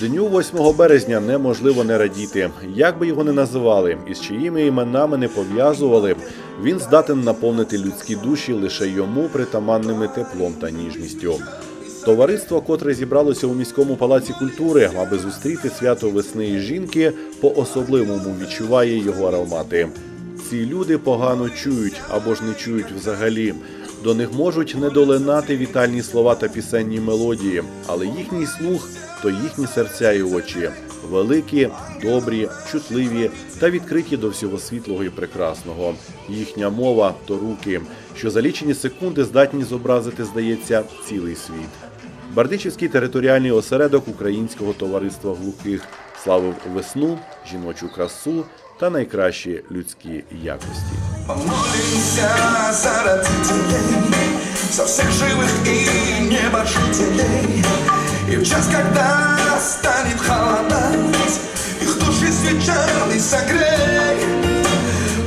Дню 8 березня неможливо не радіти. Як би його не називали і з чиїми іменами не пов'язували, він здатен наповнити людські душі лише йому притаманними теплом та ніжністю. Товариство, котре зібралося у міському палаці культури, аби зустріти свято весни і жінки, по-особливому відчуває його аромати. Ці люди погано чують або ж не чують взагалі. До них можуть не долинати вітальні слова та пісенні мелодії, але їхній слух то їхні серця і очі великі, добрі, чутливі та відкриті до всього світлого і прекрасного. Їхня мова то руки, що за лічені секунди здатні зобразити, здається, цілий світ. Бардичівський територіальний осередок Українського товариства глухих славив весну, жіночу красу та найкращі людські якості. Помолимся за родителей, за всех живых и небожителей. И в час, когда станет холодать, их души свечами согрей.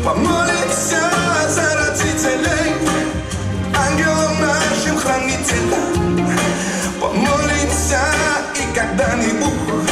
Помолимся за родителей, ангелам нашим хранителям. Помолимся и когда-нибудь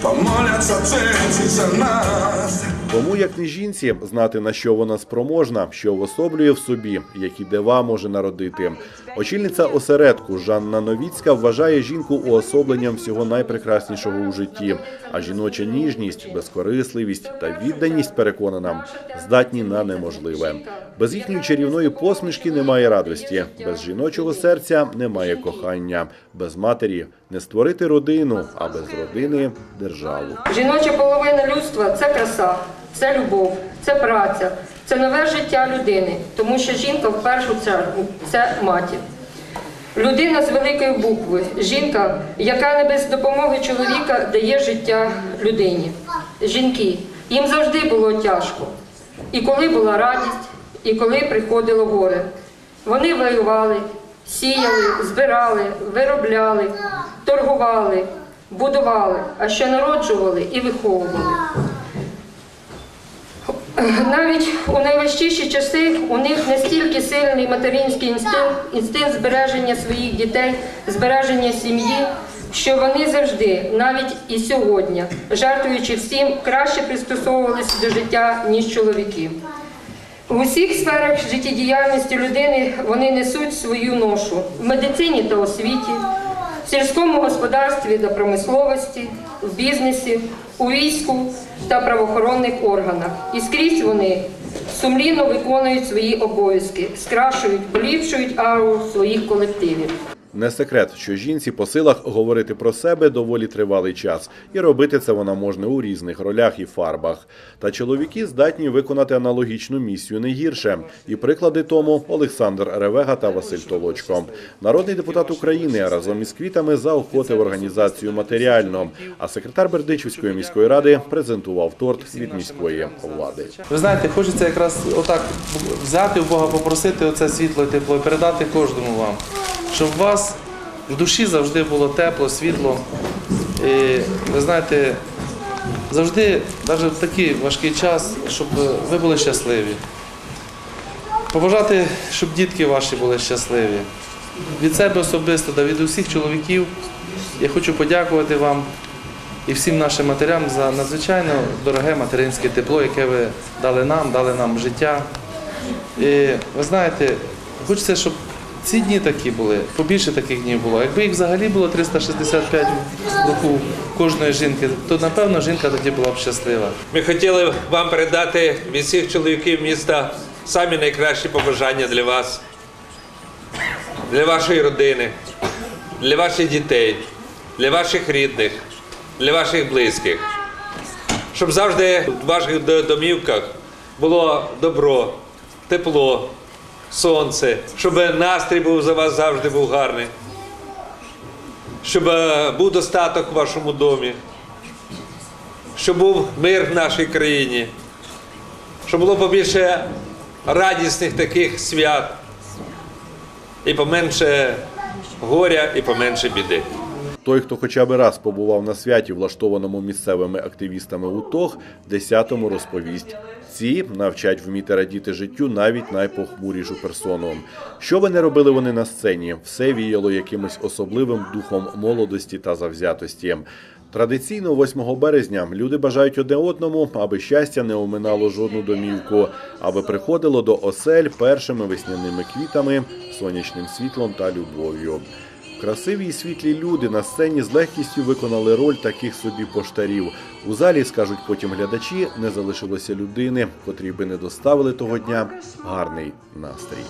помолятся дети за нас. Кому, як не жінці, знати на що вона спроможна, що уособлює в собі, які дива може народити. Очільниця осередку Жанна Новіцька вважає жінку уособленням всього найпрекраснішого у житті. А жіноча ніжність, безкорисливість та відданість переконана здатні на неможливе. Без їхньої чарівної посмішки немає радості, без жіночого серця немає кохання, без матері не створити родину, а без родини державу. Жіноча половина людства це краса, це любов, це праця, це нове життя людини, тому що жінка в першу чергу це матір. Людина з великої букви, жінка, яка не без допомоги чоловіка дає життя людині. Жінки, їм завжди було тяжко. І коли була радість, і коли приходило горе. Вони воювали, сіяли, збирали, виробляли, торгували, будували, а ще народжували і виховували. Навіть у найважчіші часи у них настільки сильний материнський інстинкт, інстинкт збереження своїх дітей, збереження сім'ї, що вони завжди, навіть і сьогодні, жертвуючи всім, краще пристосовувалися до життя, ніж чоловіки. В усіх сферах життєдіяльності людини вони несуть свою ношу в медицині та освіті, в сільському господарстві та промисловості, в бізнесі, у війську та правоохоронних органах. І скрізь вони сумлінно виконують свої обов'язки, скрашують, поліпшують ауру своїх колективів. Не секрет, що жінці по силах говорити про себе доволі тривалий час, і робити це вона можна у різних ролях і фарбах. Та чоловіки здатні виконати аналогічну місію не гірше. І приклади тому Олександр Ревега та Василь Толочко. Народний депутат України разом із квітами заохотив організацію матеріально. А секретар Бердичівської міської ради презентував торт від міської влади. Ви знаєте, хочеться якраз отак взяти у Бога, попросити оце світло і тепло передати кожному вам, щоб у вас в душі завжди було тепло, світло. І ви знаєте, завжди, навіть в такий важкий час, щоб ви були щасливі. Побажати, щоб дітки ваші були щасливі. Від себе особисто, та від усіх чоловіків я хочу подякувати вам і всім нашим матерям за надзвичайно дороге материнське тепло, яке ви дали нам, дали нам життя. І ви знаєте, хочеться, щоб ці дні такі були, побільше таких днів було. Якби їх взагалі було 365 в кожної жінки, то напевно жінка тоді була б щаслива. Ми хотіли вам передати від всіх чоловіків міста самі найкращі побажання для вас, для вашої родини, для ваших дітей, для ваших рідних, для ваших близьких. Щоб завжди в ваших домівках було добро, тепло, сонце, щоб настрій був за вас завжди був гарний, щоб був достаток в вашому домі щоб був мир в нашій країні, щоб було побільше радісних таких свят і поменше горя, і поменше біди. Той, хто хоча б раз побував на святі, влаштованому місцевими активістами УТОГ, десятому розповість. Ці навчать вміти радіти життю навіть найпохмурішу персону. Що не робили вони на сцені, все віяло якимось особливим духом молодості та завзятості. Традиційно 8 березня люди бажають одне одному, аби щастя не оминало жодну домівку, аби приходило до осель першими весняними квітами, сонячним світлом та любов'ю. Красиві і світлі люди на сцені з легкістю виконали роль таких собі поштарів. У залі скажуть потім глядачі, не залишилося людини, котрій би не доставили того дня гарний настрій.